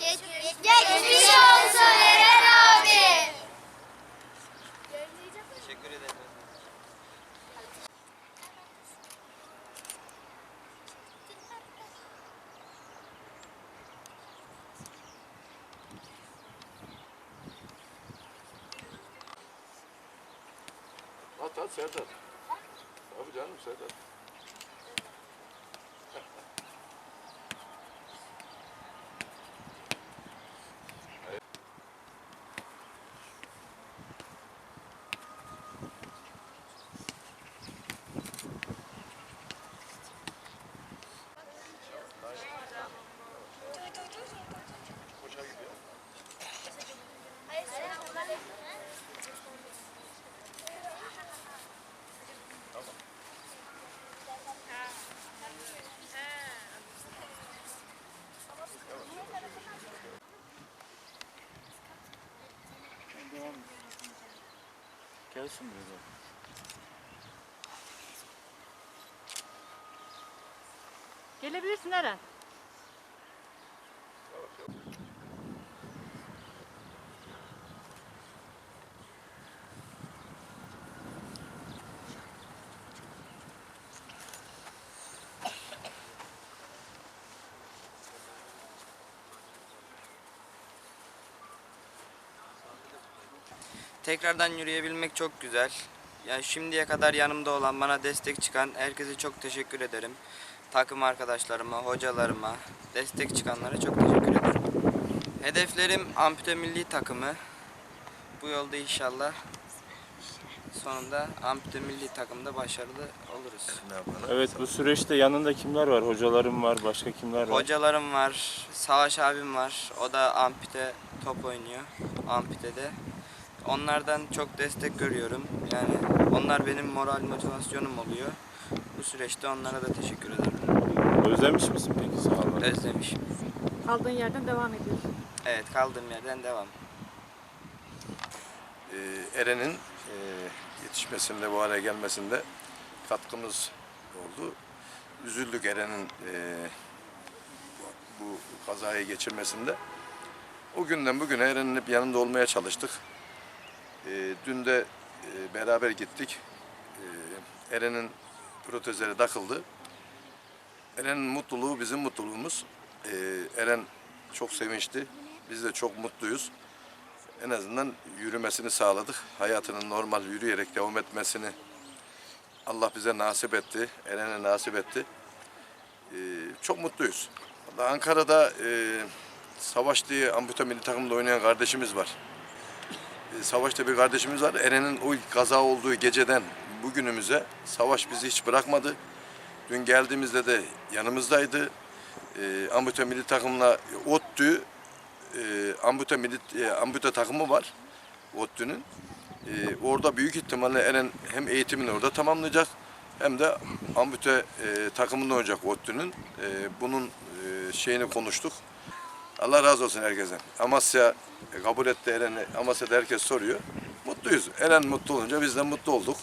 Geçmiş olsun Eren abi. Teşekkür ederim. At at sert at. Abi canım sert Gelsin buraya. Gelebilirsin Eren. Tekrardan yürüyebilmek çok güzel. Yani şimdiye kadar yanımda olan, bana destek çıkan herkese çok teşekkür ederim. Takım arkadaşlarıma, hocalarıma, destek çıkanlara çok teşekkür ederim. Hedeflerim ampute milli takımı. Bu yolda inşallah sonunda ampute milli takımda başarılı oluruz. Evet bu süreçte yanında kimler var? Hocalarım var, başka kimler var? Hocalarım var, Savaş abim var. O da ampute top oynuyor. Amputede. Onlardan çok destek görüyorum. Yani onlar benim moral motivasyonum oluyor. Bu süreçte onlara da teşekkür ederim. Özlemiş misin peki sahaları? Özlemişim. Kaldığın yerden devam ediyorsun. Evet kaldığım yerden devam. Ee, Eren'in e, yetişmesinde, bu hale gelmesinde katkımız oldu. Üzüldük Eren'in e, bu kazayı geçirmesinde. O günden bugüne Eren'in hep yanında olmaya çalıştık. E, dün de e, beraber gittik. E, Eren'in protezleri takıldı. Eren'in mutluluğu bizim mutluluğumuz. E, Eren çok sevinçli. Biz de çok mutluyuz en azından yürümesini sağladık. Hayatının normal yürüyerek devam etmesini Allah bize nasip etti. Eren'e nasip etti. Ee, çok mutluyuz. Ankara'da e, Savaş diye ampute milli takımda oynayan kardeşimiz var. Savaş'ta bir kardeşimiz var. Eren'in o ilk kaza olduğu geceden bugünümüze Savaş bizi hiç bırakmadı. Dün geldiğimizde de yanımızdaydı. E, ampute milli takımla ODTÜ e, ampute, milli, e, ampute takımı var ODTÜ'nün. E, orada büyük ihtimalle Eren hem eğitimini orada tamamlayacak hem de ampute e, takımında oynayacak ODTÜ'nün. E, bunun e, şeyini konuştuk. Allah razı olsun herkese. Amasya e, kabul etti Eren'i. Amasya'da herkes soruyor. Mutluyuz. Eren mutlu olunca biz de mutlu olduk.